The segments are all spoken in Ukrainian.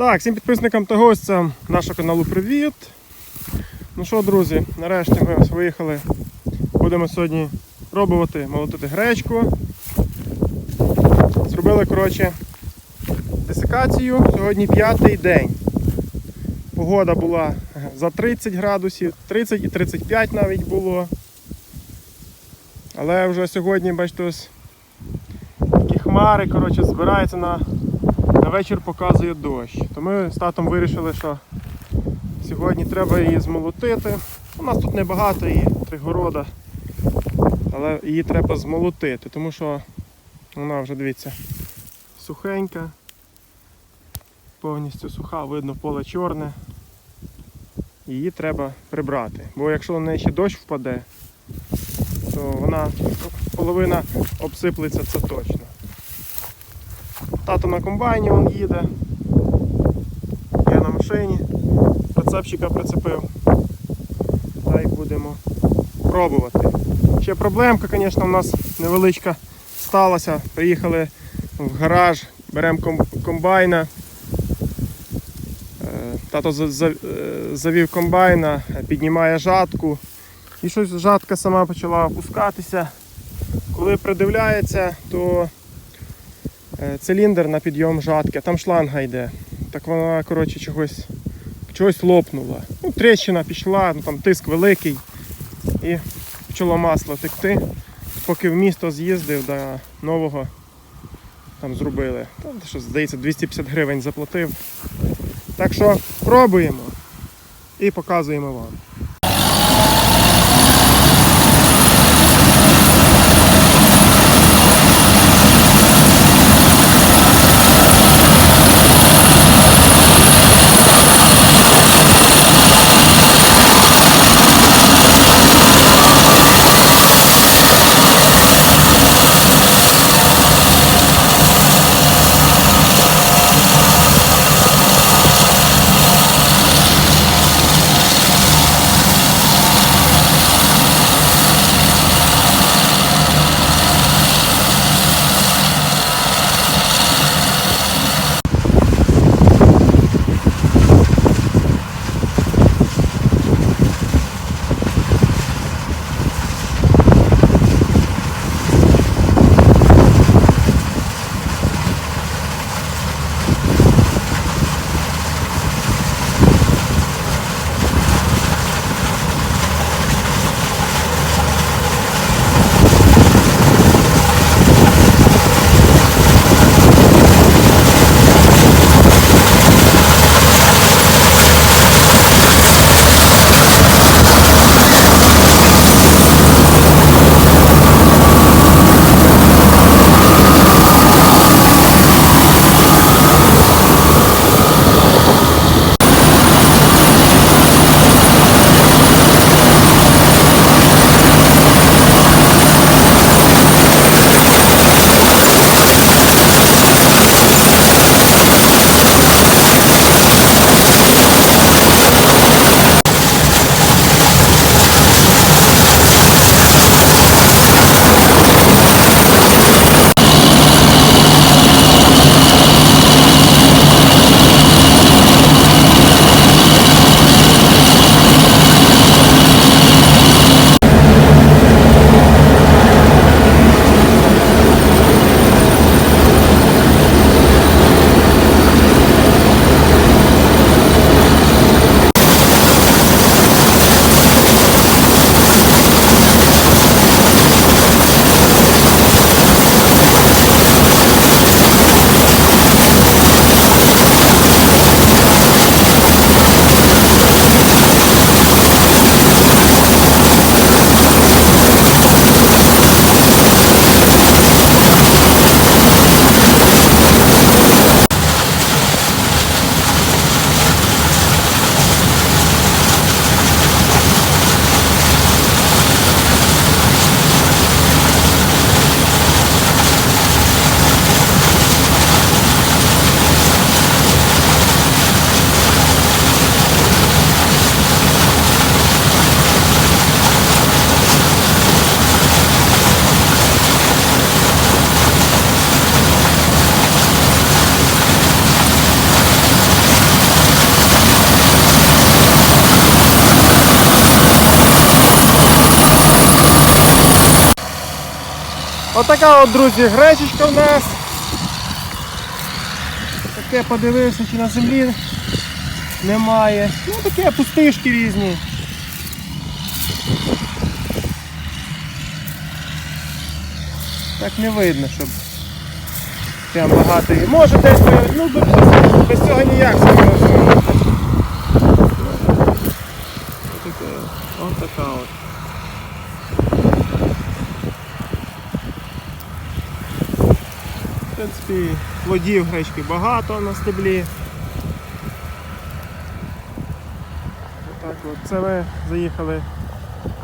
Так, всім підписникам та гостям нашого каналу привіт. Ну що, друзі, нарешті ми ось виїхали. Будемо сьогодні пробувати молотити гречку. Зробили, коротше, десикацію. Сьогодні п'ятий день. Погода була за 30 градусів, 30 і 35 навіть було. Але вже сьогодні, бачите, ось такі хмари, коротше, збираються на вечір показує дощ. То ми з татом вирішили, що сьогодні треба її змолотити. У нас тут небагато її, три города, але її треба змолотити, тому що вона вже, дивіться, сухенька, повністю суха, видно поле чорне. Її треба прибрати. Бо якщо на неї ще дощ впаде, то вона половина обсиплеться, це точно. Тато на комбайні він їде. Я на машині. Прицепчика прицепив. Та й будемо пробувати. Ще проблемка, звісно, у нас невеличка сталася. Приїхали в гараж, беремо комбайна. Е, Тато е, завів комбайна, піднімає жатку. І щось жатка сама почала опускатися. Коли придивляється, то циліндр на підйом жатки, там шланга йде. Так вона, коротше, чогось, чогось лопнула. Ну, тріщина пішла, ну, там тиск великий і почало масло текти. Поки в місто з'їздив до нового там зробили. Там, що, здається, 250 гривень заплатив. Так що пробуємо і показуємо вам. Така от, друзі, гречечка в нас. Таке подивився, чи на землі немає. Ну таке пустишки різні. Так не видно, щоб прям багато є. Може десь, ну без, цього ніяк розумієте. Отаке, от така от. Принципі, плодів гречки багато на стеблі. Отак от. Це ми заїхали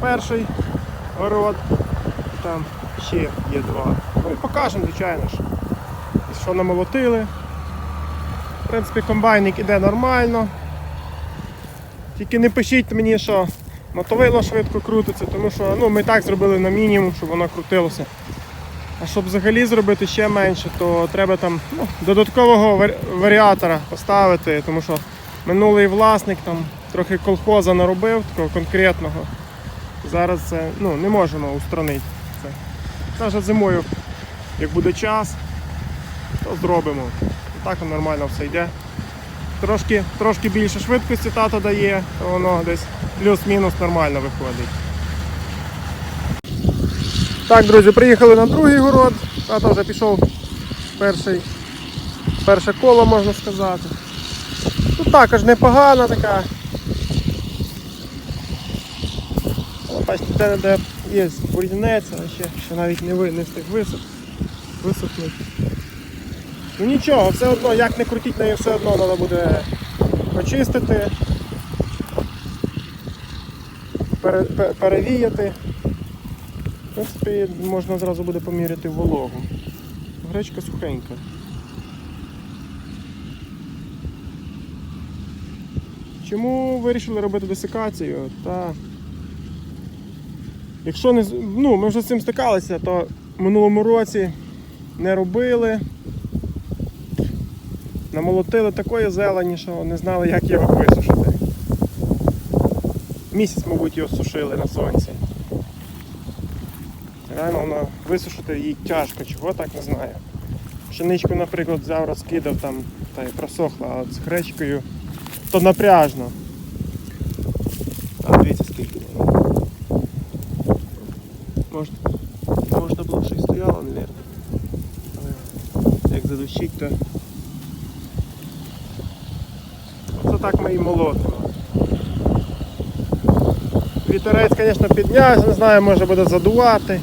перший город. Там ще є два. Ну покажемо, звичайно ж. Що намолотили. В принципі, комбайник іде нормально. Тільки не пишіть мені, що мотовило швидко крутиться, тому що ну, ми так зробили на мінімум, щоб воно крутилося. А щоб взагалі зробити ще менше, то треба там ну, додаткового вар- варіатора поставити, тому що минулий власник там трохи колхоза наробив, такого конкретного. Зараз це ну, не можемо устранити. Це. Навіть зимою, як буде час, то зробимо. Так нормально все йде. Трошки, трошки більше швидкості тато дає, то воно десь плюс-мінус нормально виходить. Так, друзі, приїхали на другий город. Тато вже пішов перший, перше коло, можна сказати. Тут також непогана така. Бачите, де, є бур'янець, але ще, ще навіть не, ви, не встиг висох, висохнути. Ну нічого, все одно, як не крутіть неї, все одно треба буде почистити, пере, пе- перевіяти. Принципі, можна зразу буде поміряти вологу. Гречка сухенька. Чому вирішили робити десикацію? Та якщо не ну, ми вже з цим стикалися, то в минулому році не робили. Намолотили такої зелені, що не знали, як його висушити. Місяць, мабуть, його сушили на сонці. Реально воно висушити їй тяжко, чого так не знаю. Пшеничку, наприклад, взяв, розкидав там та й просохла, а от з гречкою то напряжно. А дивіться скільки. Можна, можна було б щось стояло, мабуть. Як задущить, то. Оце так ми і молотимо. Вітерець, звісно, піднявся, не знаю, може буде задувати.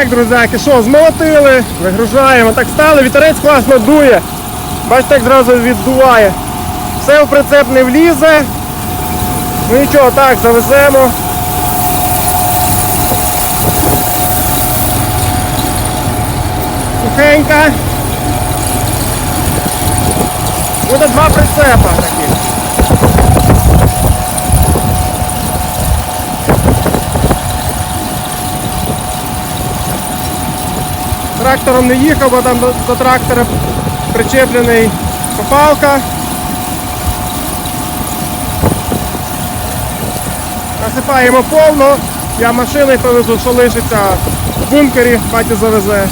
Так, друзяки, що, змолотили, вигружаємо. Так стали, вітерець класно дує. Бачите, як зразу віддуває. Все в прицеп не влізе. Ну нічого, так, завеземо. Сухенька. Буде два прицепа таких. Трактором не їхав, бо там до, трактора причеплений копалка. Насипаємо повно, я машиною повезу, що лишиться в бункері, батя завезе.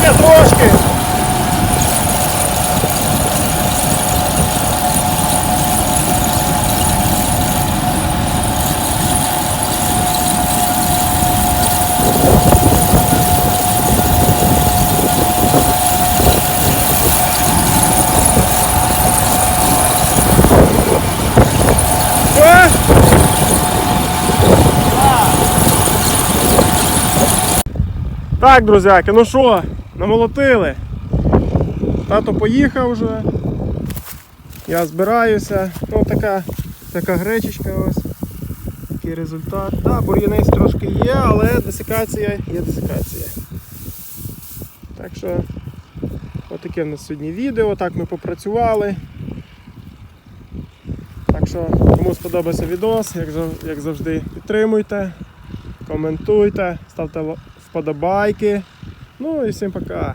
Ще трошки. Все? Так, друзяки, ну що, намолотили. Тато поїхав вже. Я збираюся. Ну така, така гречечка ось. Такий результат. Так, бур'янець трошки є, але десикація є десикація. Так що отаке в нас сьогодні відео, так ми попрацювали. Так що, кому сподобався відос, як, завжди, підтримуйте, коментуйте, ставте л- вподобайки. Ну і всім пока.